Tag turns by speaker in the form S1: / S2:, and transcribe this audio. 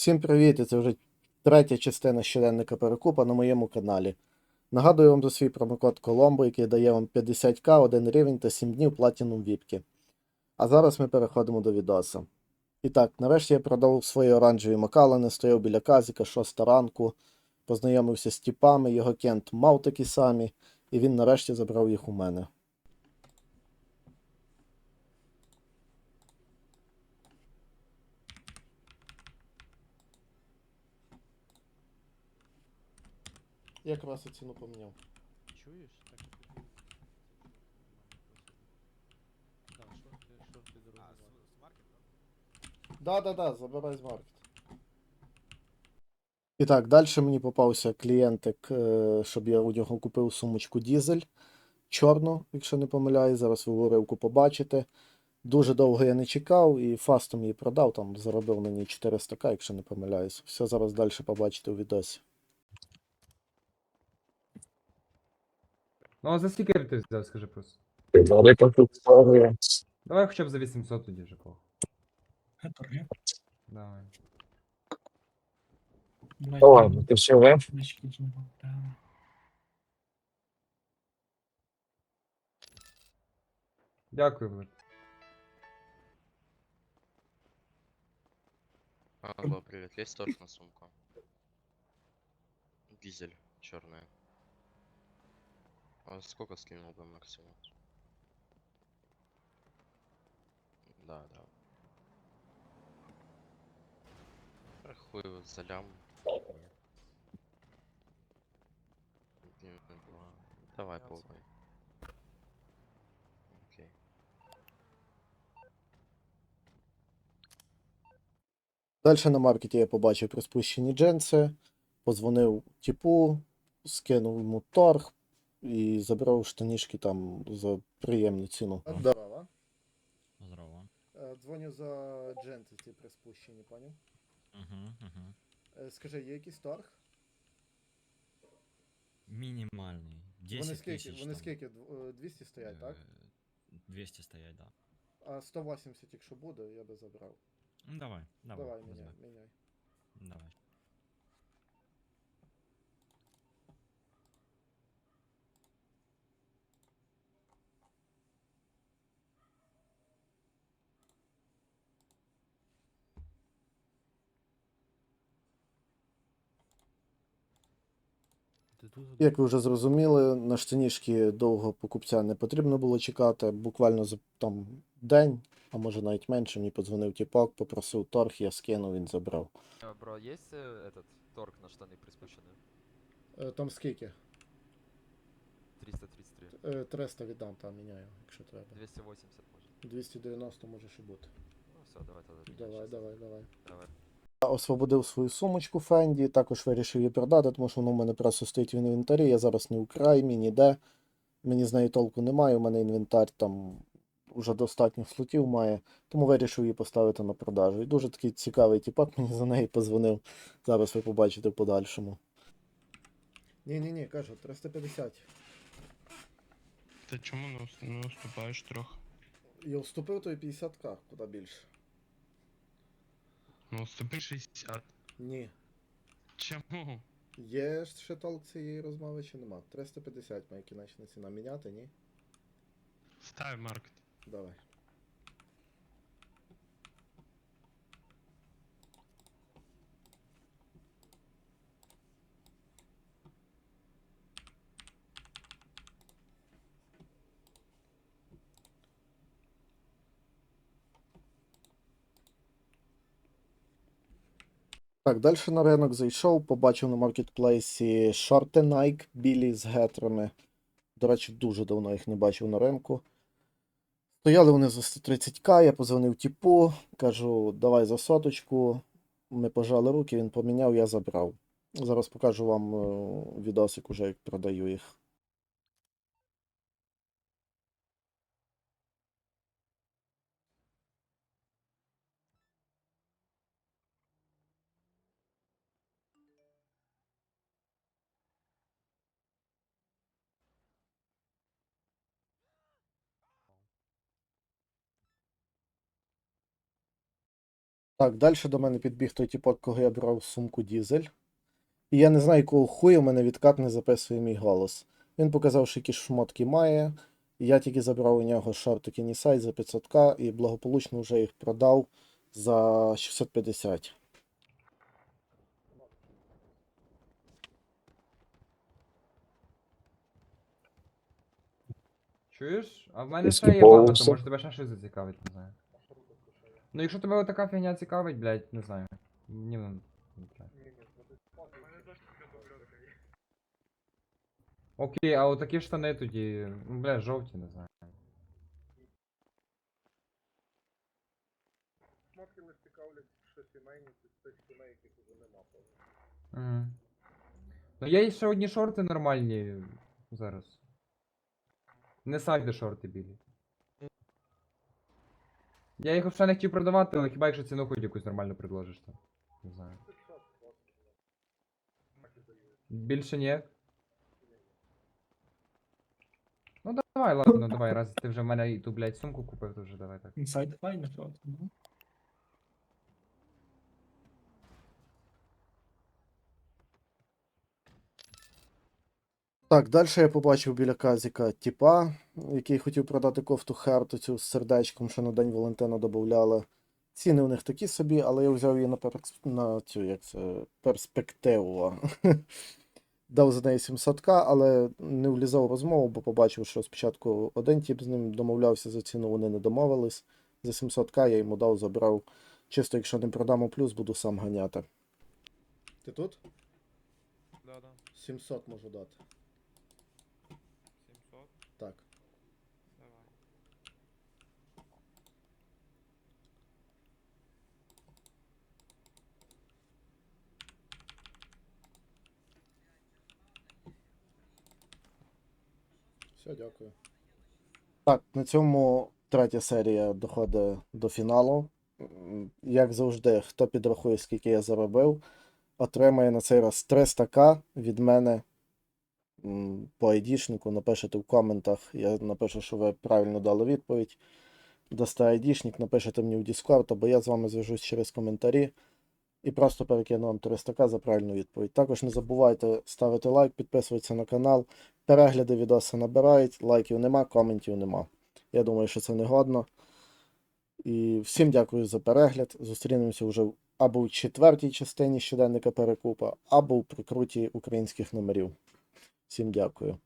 S1: Всім привіт! Це вже третя частина щоденника перекупа на моєму каналі. Нагадую вам за свій промокод Коломбо, який дає вам 50к, один рівень та 7 днів платінум віпки. А зараз ми переходимо до відоса. І так, нарешті я продав свої оранжеві макалани, стояв біля казіка 6 ранку, познайомився з тіпами, його кент мав такі самі, і він нарешті забрав їх у мене. Як раз ціну поміняв?
S2: Чуєш? Так і. Да, шорти, шорти дороги.
S1: Да, да, да, забирай з маркет. І так, далі мені попався клієнтик, щоб я у нього купив сумочку дізель чорну, якщо не помиляюсь, зараз ви уривку побачите. Дуже довго я не чекав і фастом її продав, там заробив на ній 400к, якщо не помиляюсь. Все зараз далі побачите у відосі.
S3: Ну а за скільки ти взяв, скажи просто.
S4: Велика історія.
S3: Давай хоча б за 800 тоді вже похуй.
S2: Торги.
S3: Давай.
S4: О, ладно, ти все вив?
S3: Дякую, блядь.
S5: Алло, привет, есть торг на сумку? Дизель, черная. А сколько скинул бы максимум? Да, да. А Хуй его за лям. Давай, похуй. Окей.
S1: Далі на маркеті я побачив приспущені джинси, позвонив типу, скинув йому торг і забрав штанішки там за приємну ціну. Здорово.
S6: Здорово.
S1: Дзвоню за джинси ці приспущені, поняв?
S6: Угу, угу.
S1: Скажи, є якийсь торг?
S6: Мінімальний. 10
S1: Вони скільки,
S6: тисяч
S1: вони
S6: там,
S1: скільки? Дв- е, 200 стоять, так?
S6: е, 200 стоять, да.
S1: А 180, якщо буде, я би забрав.
S6: Ну давай, давай.
S1: Давай,
S6: візьми.
S1: міняй, міняй.
S6: Давай.
S1: Як ви вже зрозуміли, на штанішки довго покупця не потрібно було чекати. Буквально за там день, а може навіть менше, мені подзвонив тіпок, попросив торг, я скинув, він забрав.
S7: А, Бро, есть э, этот торг на штаны приспущенные?
S1: Е, Там скільки?
S7: 333.
S1: Е, 300 віддам, там міняю, якщо треба.
S7: 280 может.
S1: 290 може ще бути.
S7: Ну все, давай тогда. менять
S1: Давай,
S7: щас.
S1: давай, давай.
S7: Давай.
S1: Я освободив свою сумочку Фенді, також вирішив її продати, тому що вона в мене просто стоїть в інвентарі. Я зараз не у краймі, ніде. Мені з нею толку немає. У мене інвентар там вже достатньо слотів має, тому вирішив її поставити на продажу. І дуже такий цікавий тіпак мені за неї позвонив. Зараз ви побачите в подальшому. Ні, ні, кажу, 350.
S8: Ти чому не ус- не уступаєш трьох?
S1: Я вступив, то і 50к, куди більше.
S8: Ну уступи 60.
S1: Ні.
S8: Чому?
S1: Є ще толк цієї розмови чи нема? 350 має кінечна ціна міняти, ні?
S8: Ставь маркет.
S1: Давай. Так, далі на ринок зайшов, побачив на маркетплейсі шорти Nike білі з гетрами. До речі, дуже давно їх не бачив на ринку. Стояли вони за 130к, я позвонив типу, кажу, давай за соточку. Ми пожали руки, він поміняв, я забрав. Зараз покажу вам е, відосик уже, як продаю їх. Так, далі до мене підбіг той тіпок, коли я брав сумку дізель. І я не знаю, якого хуя у мене відкат не записує мій голос. Він показав, що які шмотки має. Я тільки забрав у нього шортики Нісай за 500к і благополучно вже їх продав за 650.
S3: Чуєш? А в мене ще є багато,
S4: все?
S3: може тебе ще щось зацікавить, не знаю. Ну якщо тебе така фігня цікавить, блядь, не знаю. Мені воно не треба. Окей, а отакі штани тоді, ну, бля, жовті, не знаю. Угу. Ну є ще одні шорти нормальні зараз. Не сайди шорти білі. Я їх взагалі не хотів продавати, але хіба якщо ціну хоч якусь нормально предложиш там. Не знаю. Більше ні. Ну давай, ладно, давай, раз ти вже в мене ту, блядь, сумку купив, то вже давай так.
S2: Інсайд файно, що?
S1: Так, далі я побачив біля казіка тіпа, який хотів продати кофту Харту цю з сердечком, що на День Валентина додавали. Ціни у них такі собі, але я взяв її на, перс... на цю як це, перспективу. Дав за неї 700к, але не влізав в розмову, бо побачив, що спочатку один тіп з ним домовлявся за ціну, вони не домовились. За 700к я йому дав, забрав. Чисто, якщо не продам у плюс, буду сам ганяти. Ти тут?
S2: Да, да.
S1: 700 можу дати.
S2: 700,
S1: Так.
S2: давай.
S1: Все, дякую. Так, на цьому третя серія доходить до фіналу. Як завжди, хто підрахує, скільки я заробив, отримає на цей раз 300к від мене по айдішнику. Напишете в коментах. Я напишу, що ви правильно дали відповідь. Дасте айдішник, напишете мені в Discord, або я з вами зв'яжусь через коментарі. І просто перекину вам 300к за правильну відповідь. Також не забувайте ставити лайк, підписуватися на канал. Перегляди відоси набирають, лайків нема, коментів нема. Я думаю, що це не годно. І всім дякую за перегляд. Зустрінемося вже або в четвертій частині щоденника перекупа, або в прикруті українських номерів. Всім дякую.